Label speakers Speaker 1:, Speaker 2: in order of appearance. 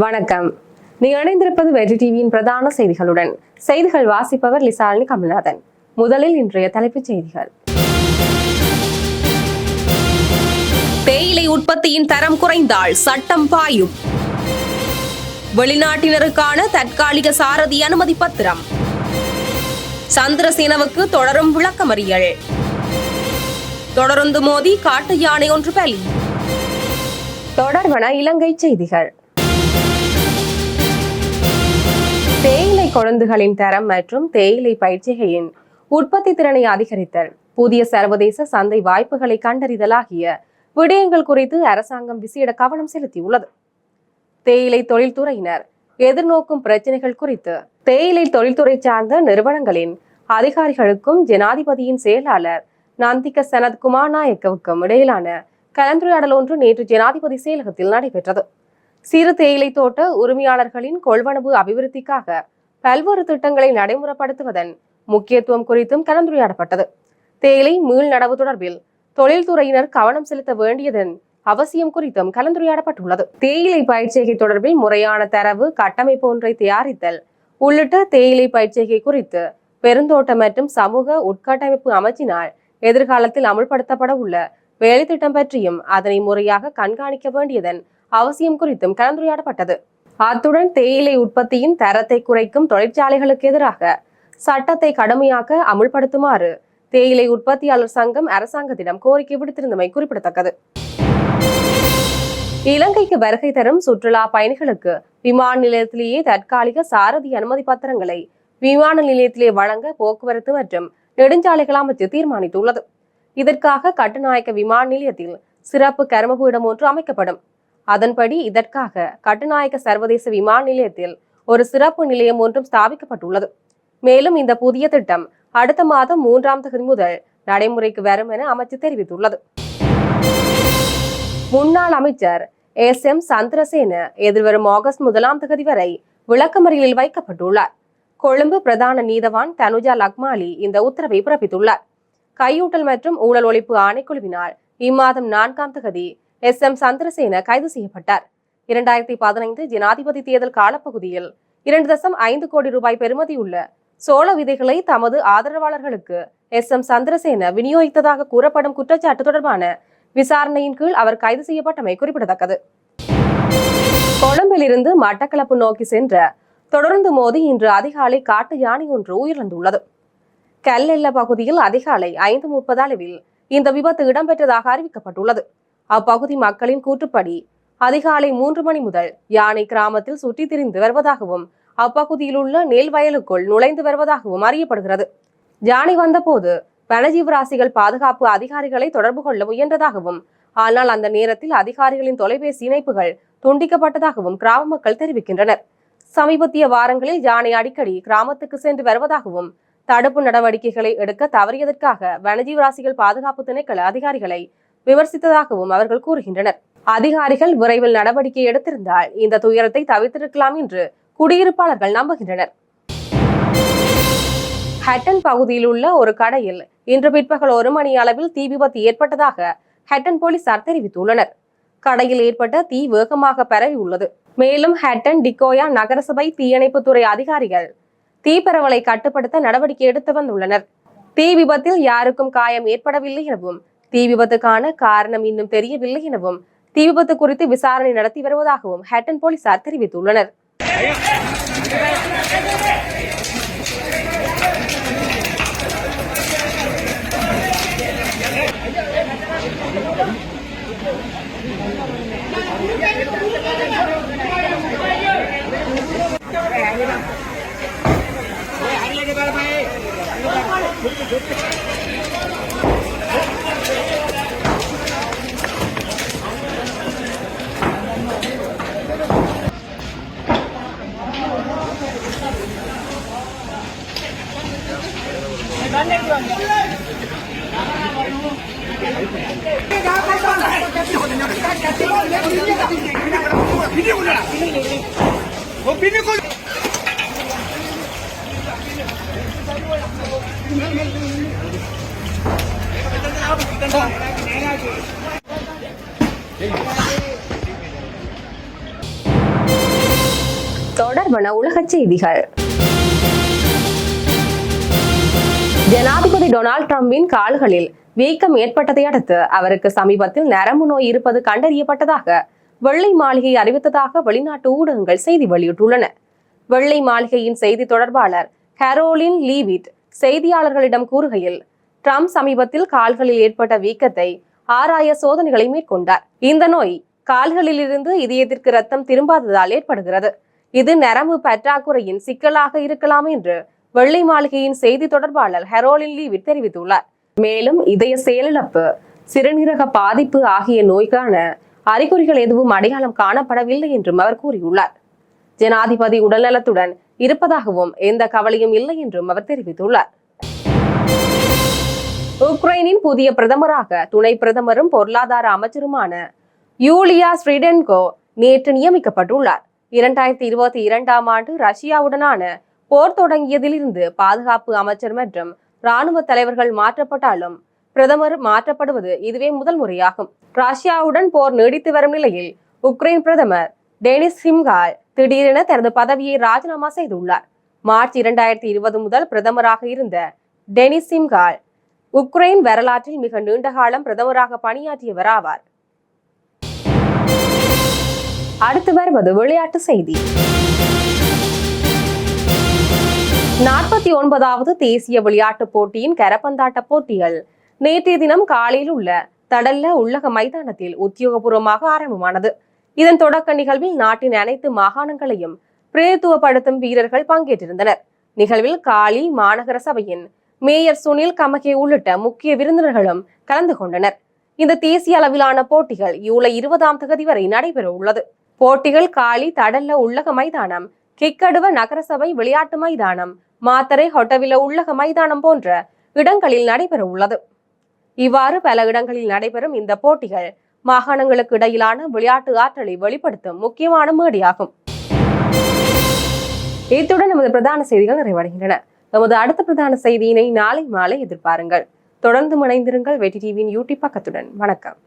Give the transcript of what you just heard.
Speaker 1: வணக்கம். நீ இணைந்திருப்பது வெற்றி டிவியின் பிரதான செய்திகளுடன். செய்திகள் வாசிப்பவர் லிசாலினி கமல்நாதன். முதலில் இன்றைய தலைப்புச் செய்திகள்.
Speaker 2: தேயிலை உற்பத்தியின் தரம் குறைந்தால் சட்டம் பாயும். வெளிநாட்டினருக்கான தற்காலிக சாரதி அனுமதி பத்திரம். சந்திரசேனவுக்கு தொடரும் விளக்கமறியல். தொடர்ந்து மோதி காட்டு யானை ஒன்று பலி.
Speaker 1: தொடர்வன இலங்கை செய்திகள். கொழுந்துகளின் தரம் மற்றும் தேயிலை பயிற்சிகளின் உற்பத்தி திறனை அதிகரித்தல் புதிய சர்வதேச சந்தை வாய்ப்புகளை கண்டறிதல் ஆகிய விடயங்கள் குறித்து அரசாங்கம் விசேட கவனம் செலுத்தியுள்ளது. தேயிலை தொழில்துறையினர் எதிர்நோக்கும் பிரச்சனைகள் குறித்து தேயிலை தொழில்துறை சார்ந்த நிறுவனங்களின் அதிகாரிகளுக்கும் ஜனாதிபதியின் செயலாளர் நந்திக சனத் குமார் நாயக்கவுக்கும் இடையிலான கலந்துரையாடல் ஒன்று நேற்று ஜனாதிபதி செயலகத்தில் நடைபெற்றது. சிறு தேயிலை தோட்ட உரிமையாளர்களின் கொள்வனவு அபிவிருத்திக்காக பல்வேறு திட்டங்களை நடைமுறைப்படுத்துவதன் முக்கியத்துவம் குறித்தும் கலந்துரையாடப்பட்டது. தேயிலை மீள் நடவு தொடர்பில் தொழில்துறையினர் கவனம் செலுத்த வேண்டியதன் அவசியம் குறித்தும் கலந்துரையாடப்பட்டுள்ளது. தேயிலை பயிற்சிகை தொடர்பில் முறையான தரவு கட்டமைப்பு ஒன்றை தயாரித்தல் உள்ளிட்ட தேயிலை பயிற்சிகை குறித்து பெருந்தோட்ட மற்றும் சமூக உட்கட்டமைப்பு அமைச்சினால் எதிர்காலத்தில் அமுல்படுத்தப்பட உள்ள வேலைத்திட்டம் பற்றியும் அதனை முறையாக கண்காணிக்க வேண்டியதன் அவசியம் குறித்தும் கலந்துரையாடப்பட்டது. அத்துடன் தேயிலை உற்பத்தியின் தரத்தை குறைக்கும் தொழிற்சாலைகளுக்கு எதிராக சட்டத்தை கடுமையாக்க அமுல்படுத்துமாறு தேயிலை உற்பத்தியாளர் சங்கம் அரசாங்கத்திடம் கோரிக்கை விடுத்திருந்தமை குறிப்பிடத்தக்கது. இலங்கைக்கு வருகை தரும் சுற்றுலா பயணிகளுக்கு விமான நிலையத்திலேயே தற்காலிக சாரதி அனுமதி பத்திரங்களை விமான நிலையத்திலே வழங்க போக்குவரத்து மற்றும் நெடுஞ்சாலைகள் அமைச்சு தீர்மானித்துள்ளது. இதற்காக கட்டுநாயக்க விமான நிலையத்தில் சிறப்பு கருமபீடம் ஒன்று அமைக்கப்படும். அதன்படி இதற்காக கட்டுநாயக்க சர்வதேச விமான நிலையத்தில் ஒரு சிறப்பு நிலையம் ஒன்றும் ஸ்தாபிக்கப்பட்டுள்ளது. மேலும் இந்த புதிய திட்டம் அடுத்த மாதம் மூன்றாம் தேதி முதல் நடைமுறைக்கு வரும் என அமைச்சு தெரிவித்துள்ளது. முன்னாள் அமைச்சர் எஸ். எம். சந்திரசேன எதிர்வரும் ஆகஸ்ட் முதலாம் தேதி வரை விளக்கமறியலில் வைக்கப்பட்டுள்ளார். கொழும்பு பிரதான நீதவான் தனுஜா லக்மாலி இந்த உத்தரவை பிறப்பித்துள்ளார். கையூட்டல் மற்றும் ஊழல் ஒழிப்பு ஆணைக்குழுவினால் இம்மாதம் நான்காம் தேதி எஸ் எம் சந்திரசேன கைது செய்யப்பட்டார். இரண்டாயிரத்தி பதினைந்து ஜனாதிபதி தேர்தல் காலப்பகுதியில் இரண்டு தசம் ஐந்து கோடி ரூபாய் பெறுமதியுள்ள சோள விதைகளை தமது ஆதரவாளர்களுக்கு எஸ் எம் சந்திரசேன விநியோகித்ததாக கூறப்படும் குற்றச்சாட்டு தொடர்பான விசாரணையின் கீழ் அவர் கைது செய்யப்பட்டமை குறிப்பிடத்தக்கது. கொழும்பிலிருந்து மட்டக்களப்பு நோக்கி சென்ற தொடர்ந்து மோதி இன்று அதிகாலை காட்டு யானை ஒன்று உயிரிழந்துள்ளது. கல்லெல்ல பகுதியில் அதிகாலை ஐந்து முப்பது அளவில் இந்த விபத்து இடம்பெற்றதாக அறிவிக்கப்பட்டுள்ளது. அப்பகுதி மக்களின் கூற்றுப்படி அதிகாலை மூன்று மணி முதல் யானை கிராமத்தில் சுற்றி திரிந்து வருவதாகவும் அப்பகுதியில் உள்ள நெல் வயலுக்குள் நுழைந்து வருவதாகவும் அறியப்படுகிறது. யானை வந்தபோது வனஜீவராசிகள் பாதுகாப்பு அதிகாரிகளை தொடர்பு கொள்ள முயன்றதாகவும் ஆனால் அந்த நேரத்தில் அதிகாரிகளின் தொலைபேசி இணைப்புகள் துண்டிக்கப்பட்டதாகவும் கிராம மக்கள் தெரிவிக்கின்றனர். சமீபத்திய வாரங்களில் யானை அடிக்கடி கிராமத்துக்கு சென்று வருவதாகவும் தடுப்பு நடவடிக்கைகளை எடுக்க தவறியதற்காக வனஜீவராசிகள் பாதுகாப்பு திணைக்கள அதிகாரிகளை விமர்சித்ததாகவும் அவர்கள் கூறுகின்றனர். அதிகாரிகள் விரைவில் நடவடிக்கை எடுத்திருந்தால் இந்த துயரத்தை தவிர்த்திருக்கலாம் என்று குடியிருப்பாளர்கள் நம்புகின்றனர். ஹட்டன் பகுதியில் உள்ள ஒரு கடையில் இன்று பிற்பகல் ஒரு மணி அளவில் தீ விபத்து ஏற்பட்டதாக ஹட்டன் போலீசார் தெரிவித்துள்ளனர். கடையில் ஏற்பட்ட தீ வேகமாக பரவி உள்ளது. மேலும் ஹட்டன் டிகோயா நகரசபை தீயணைப்புத்துறை அதிகாரிகள் தீ பரவலை கட்டுப்படுத்த நடவடிக்கை எடுத்து வந்துள்ளனர். தீ விபத்தில் யாருக்கும் காயம் ஏற்படவில்லை எனவும் தீ விபத்துக்கான காரணம் இன்னும் தெரியவில்லை எனவும் தீ விபத்து குறித்து விசாரணை நடத்தி வருவதாகவும் ஹட்டன் போலீசார் தெரிவித்துள்ளனர். தொடர்பான உலகச் செய்திகள். ஜனாதிபதி டொனால்ட் டிரம்பின் கால்களில் வீக்கம் ஏற்பட்டதை அடுத்து அவருக்கு சமீபத்தில் நரம்பு நோய் இருப்பது கண்டறியப்பட்டதாக வெள்ளை மாளிகை அறிவித்ததாக வெளிநாட்டு ஊடகங்கள் செய்தி வெளியிட்டுள்ளன. வெள்ளை மாளிகையின் செய்தி தொடர்பாளர் கரோலின் லீவிட் செய்தியாளர்களிடம் கூறுகையில் ட்ரம்ப் சமீபத்தில் கால்களில் ஏற்பட்ட வீக்கத்தை ஆராய சோதனைகளை மேற்கொண்டார். இந்த நோய் கால்களில் இருந்து இதயத்திற்கு ரத்தம் திரும்பாததால் ஏற்படுகிறது. இது நரம்பு பற்றாக்குறையின் சிக்கலாக இருக்கலாம் என்று வெள்ளை மாளிகையின் செய்தி தொடர்பாளர் ஹெரோலின் லீவிட் தெரிவித்துள்ளார். மேலும் இதய செயலிழப்பு சிறுநீரக பாதிப்பு ஆகிய நோய்க்கான அறிகுறிகள் எதுவும் அடையாளம் காணப்படவில்லை என்றும் அவர் கூறியுள்ளார். ஜனாதிபதி உடல்நலத்துடன் இருப்பதாகவும் எந்த கவலையும் இல்லை என்றும் அவர் தெரிவித்துள்ளார். உக்ரைனின் புதிய பிரதமராக துணை பிரதமரும் பொருளாதார அமைச்சருமான யூலியா ஸ்ரீடென்கோ நேற்று நியமிக்கப்பட்டுள்ளார். இரண்டாயிரத்தி இருபத்தி இரண்டாம் ஆண்டு ரஷ்யாவுடனான போர் தொடங்கியதிலிருந்து பாதுகாப்பு அமைச்சர் மற்றும் ராணுவ தலைவர்கள் மாற்றப்பட்டாலும் பிரதமர் மாற்றப்படுவது இதுவே முதல் முறையாகும். ரஷ்யாவுடன் போர் நீடித்து வரும் நிலையில் உக்ரைன் பிரதமர் டெனிஸ் சிம்கால் திடீரென தனது பதவியை ராஜினாமா செய்துள்ளார். மார்ச் இரண்டாயிரத்தி இருபது முதல் பிரதமராக இருந்த டெனிஸ் சிம்கால் உக்ரைன் வரலாற்றில் மிக நீண்ட காலம் பிரதமராக பணியாற்றியவர் ஆவார். அடுத்து வருவது விளையாட்டு செய்தி. நாற்பத்தி ஒன்பதாவது தேசிய விளையாட்டுப் போட்டியின் கரப்பந்தாட்ட போட்டிகள். நேற்றைய தினம் காலையில் உள்ள தடல்ல உள்ளக மைதானத்தில் உத்தியோகபூர்வமாக ஆரம்பமானது. இதன் தொடக்க நிகழ்வில் நாட்டின் அனைத்து மாகாணங்களையும் பிரதித்துவப்படுத்தும் வீரர்கள் பங்கேற்றிருந்தனர். நிகழ்வில் காலி மாநகர சபையின் மேயர் சுனில் கமகே உள்ளிட்ட முக்கிய விருந்தினர்களும் கலந்து கொண்டனர். இந்த தேசிய அளவிலான போட்டிகள் ஜூலை இருபதாம் தேதி வரை நடைபெற உள்ளது போட்டிகள் காலி தடல்ல உள்ளக மைதானம் கிக்கடுவ நகரசபை விளையாட்டு மைதானம் மாத்தரை ஹொட்டவில உள்ளக மைதானம் போன்ற இடங்களில் நடைபெற உள்ளது இவ்வாறு பல இடங்களில் நடைபெறும் இந்த போட்டிகள் மாகாணங்களுக்கு இடையிலான விளையாட்டு ஆற்றலை வெளிப்படுத்தும் முக்கியமான மேடையாகும். இத்துடன் நமது பிரதான செய்திகள் நிறைவடைகின்றன. நமது அடுத்த பிரதான செய்தியினை நாளை மாலை எதிர்பாருங்கள். தொடர்ந்து இணைந்திருங்கள். வெற்றி டிவியின் யூடியூப் பக்கத்துடன். வணக்கம்.